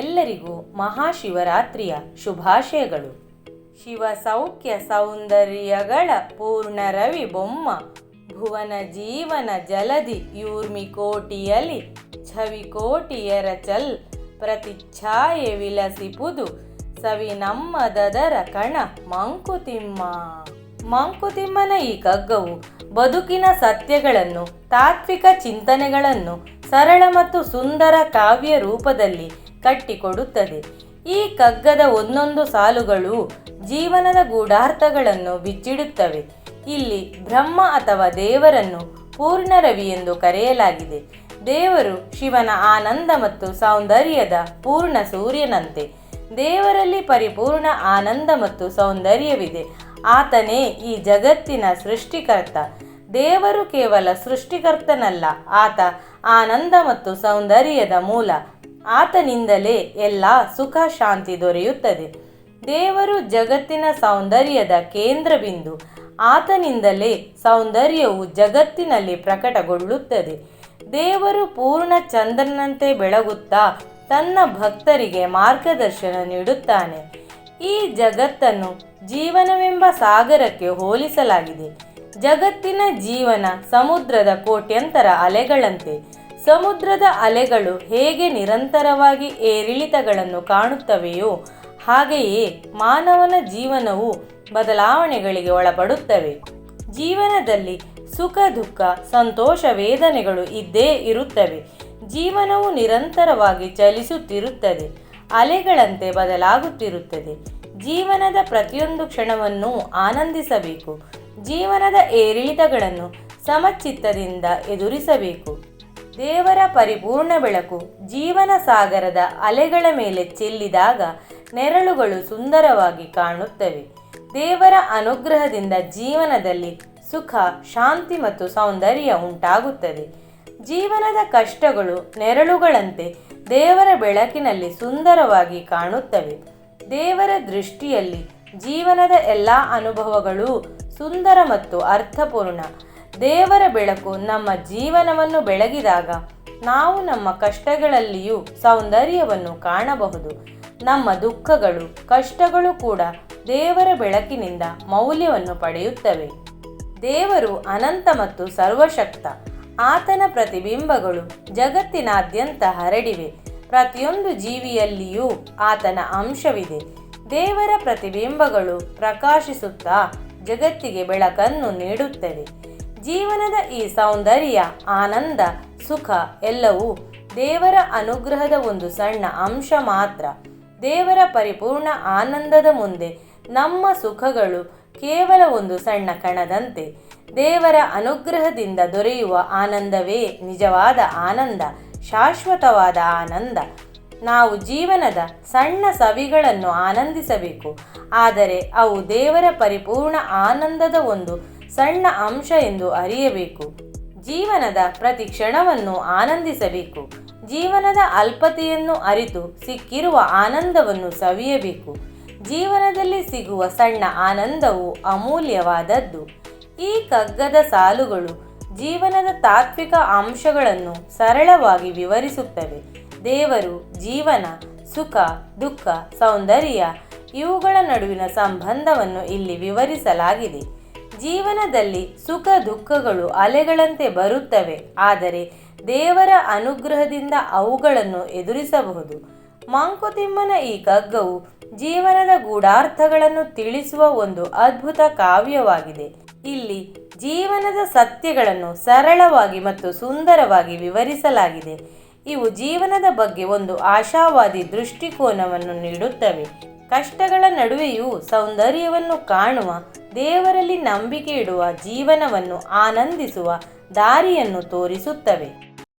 ಎಲ್ಲರಿಗೂ ಮಹಾಶಿವರಾತ್ರಿಯ ಶುಭಾಶಯಗಳು. ಶಿವ ಸೌಖ್ಯ ಸೌಂದರ್ಯಗಳ ಪೂರ್ಣ ರವಿ ಬೊಮ್ಮ, ಭುವನ ಜೀವನ ಜಲದಿ ಯೂರ್ಮಿ ಕೋಟಿಯಲಿ ಛವಿ ಕೋಟಿಯರ ಚಲ್ ಪ್ರತಿಚ್ಛಾಯೆ ವಿಲಸಿಪುದು ಸವಿ ನಮ್ಮದದರ ಕಣ ಮಂಕುತಿಮ್ಮ. ಮಂಕುತಿಮ್ಮನ ಈ ಕಗ್ಗವು ಬದುಕಿನ ಸತ್ಯಗಳನ್ನು, ತಾತ್ವಿಕ ಚಿಂತನೆಗಳನ್ನು ಸರಳ ಮತ್ತು ಸುಂದರ ಕಾವ್ಯ ರೂಪದಲ್ಲಿ ಕಟ್ಟಿಕೊಡುತ್ತದೆ. ಈ ಕಗ್ಗದ ಒಂದೊಂದು ಸಾಲುಗಳು ಜೀವನದ ಗೂಢಾರ್ಥಗಳನ್ನು ಬಿಚ್ಚಿಡುತ್ತವೆ. ಇಲ್ಲಿ ಬ್ರಹ್ಮ ಅಥವಾ ದೇವರನ್ನು ಪೂರ್ಣ ರವಿ ಎಂದು ಕರೆಯಲಾಗಿದೆ. ದೇವರು ಶಿವನ ಆನಂದ ಮತ್ತು ಸೌಂದರ್ಯದ ಪೂರ್ಣ ಸೂರ್ಯನಂತೆ. ದೇವರಲ್ಲಿ ಪರಿಪೂರ್ಣ ಆನಂದ ಮತ್ತು ಸೌಂದರ್ಯವಿದೆ. ಆತನೇ ಈ ಜಗತ್ತಿನ ಸೃಷ್ಟಿಕರ್ತ. ದೇವರು ಕೇವಲ ಸೃಷ್ಟಿಕರ್ತನಲ್ಲ, ಆತ ಆನಂದ ಮತ್ತು ಸೌಂದರ್ಯದ ಮೂಲ. ಆತನಿಂದಲೇ ಎಲ್ಲ ಸುಖ ಶಾಂತಿ ದೊರೆಯುತ್ತದೆ. ದೇವರು ಜಗತ್ತಿನ ಸೌಂದರ್ಯದ ಕೇಂದ್ರ ಬಿಂದು ಆತನಿಂದಲೇ ಸೌಂದರ್ಯವು ಜಗತ್ತಿನಲ್ಲಿ ಪ್ರಕಟಗೊಳ್ಳುತ್ತದೆ. ದೇವರು ಪೂರ್ಣ ಚಂದ್ರನಂತೆ ಬೆಳಗುತ್ತಾ ತನ್ನ ಭಕ್ತರಿಗೆ ಮಾರ್ಗದರ್ಶನ ನೀಡುತ್ತಾನೆ. ಈ ಜಗತ್ತನ್ನು ಜೀವನವೆಂಬ ಸಾಗರಕ್ಕೆ ಹೋಲಿಸಲಾಗಿದೆ. ಜಗತ್ತಿನ ಜೀವನ ಸಮುದ್ರದ ಕೋಟ್ಯಂತರ ಅಲೆಗಳಂತೆ ಸಮುದ್ರದ ಅಲೆಗಳು ಹೇಗೆ ನಿರಂತರವಾಗಿ ಏರಿಳಿತಗಳನ್ನು ಕಾಣುತ್ತವೆಯೋ ಹಾಗೆಯೇ ಮಾನವನ ಜೀವನವು ಬದಲಾವಣೆಗಳಿಗೆ ಒಳಪಡುತ್ತವೆ. ಜೀವನದಲ್ಲಿ ಸುಖ, ದುಃಖ, ಸಂತೋಷ, ವೇದನೆಗಳು ಇದ್ದೇ ಇರುತ್ತವೆ. ಜೀವನವು ನಿರಂತರವಾಗಿ ಚಲಿಸುತ್ತಿರುತ್ತದೆ. ಅಲೆಗಳಂತೆ ಬದಲಾಗುತ್ತಿರುತ್ತದೆ. ಜೀವನದ ಪ್ರತಿಯೊಂದು ಕ್ಷಣವನ್ನು ಆನಂದಿಸಬೇಕು. ಜೀವನದ ಏರಿಳಿತಗಳನ್ನು ಸಮಚಿತ್ತದಿಂದ ಎದುರಿಸಬೇಕು. ದೇವರ ಪರಿಪೂರ್ಣ ಬೆಳಕು ಜೀವನ ಸಾಗರದ ಅಲೆಗಳ ಮೇಲೆ ಚೆಲ್ಲಿದಾಗ ನೆರಳುಗಳು ಸುಂದರವಾಗಿ ಕಾಣುತ್ತವೆ. ದೇವರ ಅನುಗ್ರಹದಿಂದ ಜೀವನದಲ್ಲಿ ಸುಖ, ಶಾಂತಿ ಮತ್ತು ಸೌಂದರ್ಯ ಉಂಟಾಗುತ್ತದೆ. ಜೀವನದ ಕಷ್ಟಗಳು ನೆರಳುಗಳಂತೆ ದೇವರ ಬೆಳಕಿನಲ್ಲಿ ಸುಂದರವಾಗಿ ಕಾಣುತ್ತವೆ. ದೇವರ ದೃಷ್ಟಿಯಲ್ಲಿ ಜೀವನದ ಎಲ್ಲ ಅನುಭವಗಳು ಸುಂದರ ಮತ್ತು ಅರ್ಥಪೂರ್ಣ. ದೇವರ ಬೆಳಕು ನಮ್ಮ ಜೀವನವನ್ನು ಬೆಳಗಿದಾಗ ನಾವು ನಮ್ಮ ಕಷ್ಟಗಳಲ್ಲಿಯೂ ಸೌಂದರ್ಯವನ್ನು ಕಾಣಬಹುದು. ನಮ್ಮ ದುಃಖಗಳು, ಕಷ್ಟಗಳು ಕೂಡ ದೇವರ ಬೆಳಕಿನಿಂದ ಮೌಲ್ಯವನ್ನು ಪಡೆಯುತ್ತವೆ. ದೇವರು ಅನಂತ ಮತ್ತು ಸರ್ವಶಕ್ತ. ಆತನ ಪ್ರತಿಬಿಂಬಗಳು ಜಗತ್ತಿನಾದ್ಯಂತ ಹರಡಿವೆ. ಪ್ರತಿಯೊಂದು ಜೀವಿಯಲ್ಲಿಯೂ ಆತನ ಅಂಶವಿದೆ. ದೇವರ ಪ್ರತಿಬಿಂಬಗಳು ಪ್ರಕಾಶಿಸುತ್ತಾ ಜಗತ್ತಿಗೆ ಬೆಳಕನ್ನು ನೀಡುತ್ತವೆ. ಜೀವನದ ಈ ಸೌಂದರ್ಯ, ಆನಂದ, ಸುಖ ಎಲ್ಲವೂ ದೇವರ ಅನುಗ್ರಹದ ಒಂದು ಸಣ್ಣ ಅಂಶ ಮಾತ್ರ. ದೇವರ ಪರಿಪೂರ್ಣ ಆನಂದದ ಮುಂದೆ ನಮ್ಮ ಸುಖಗಳು ಕೇವಲ ಒಂದು ಸಣ್ಣ ಕಣದಂತೆ. ದೇವರ ಅನುಗ್ರಹದಿಂದ ದೊರೆಯುವ ಆನಂದವೇ ನಿಜವಾದ ಆನಂದ, ಶಾಶ್ವತವಾದ ಆನಂದ. ನಾವು ಜೀವನದ ಸಣ್ಣ ಸವಿಗಳನ್ನು ಆನಂದಿಸಬೇಕು, ಆದರೆ ಅವು ದೇವರ ಪರಿಪೂರ್ಣ ಆನಂದದ ಒಂದು ಸಣ್ಣ ಅಂಶ ಎಂದು ಅರಿಯಬೇಕು. ಜೀವನದ ಪ್ರತಿ ಕ್ಷಣವನ್ನು ಆನಂದಿಸಬೇಕು. ಜೀವನದ ಅಲ್ಪತೆಯನ್ನು ಅರಿತು ಸಿಕ್ಕಿರುವ ಆನಂದವನ್ನು ಸವಿಯಬೇಕು. ಜೀವನದಲ್ಲಿ ಸಿಗುವ ಸಣ್ಣ ಆನಂದವು ಅಮೂಲ್ಯವಾದದ್ದು. ಈ ಕಗ್ಗದ ಸಾಲುಗಳು ಜೀವನದ ತಾತ್ವಿಕ ಅಂಶಗಳನ್ನು ಸರಳವಾಗಿ ವಿವರಿಸುತ್ತವೆ. ದೇವರು, ಜೀವನ, ಸುಖ, ದುಃಖ, ಸೌಂದರ್ಯ ಇವುಗಳ ನಡುವಿನ ಸಂಬಂಧವನ್ನು ಇಲ್ಲಿ ವಿವರಿಸಲಾಗಿದೆ. ಜೀವನದಲ್ಲಿ ಸುಖ ದುಃಖಗಳು ಅಲೆಗಳಂತೆ ಬರುತ್ತವೆ. ಆದರೆ ದೇವರ ಅನುಗ್ರಹದಿಂದ ಅವುಗಳನ್ನು ಎದುರಿಸಬಹುದು. ಮಂಕುತಿಮ್ಮನ ಈ ಕಗ್ಗವು ಜೀವನದ ಗೂಢಾರ್ಥಗಳನ್ನು ತಿಳಿಸುವ ಒಂದು ಅದ್ಭುತ ಕಾವ್ಯವಾಗಿದೆ. ಇಲ್ಲಿ ಜೀವನದ ಸತ್ಯಗಳನ್ನು ಸರಳವಾಗಿ ಮತ್ತು ಸುಂದರವಾಗಿ ವಿವರಿಸಲಾಗಿದೆ. ಇವು ಜೀವನದ ಬಗ್ಗೆ ಒಂದು ಆಶಾವಾದಿ ದೃಷ್ಟಿಕೋನವನ್ನು ನೀಡುತ್ತವೆ. ಕಷ್ಟಗಳ ನಡುವೆಯೂ ಸೌಂದರ್ಯವನ್ನು ಕಾಣುವ ದೇವರಲ್ಲಿ ನಂಬಿಕೆ ಇಡುವ ಜೀವನವನ್ನು ಆನಂದಿಸುವ ದಾರಿಯನ್ನು ತೋರಿಸುತ್ತವೆ.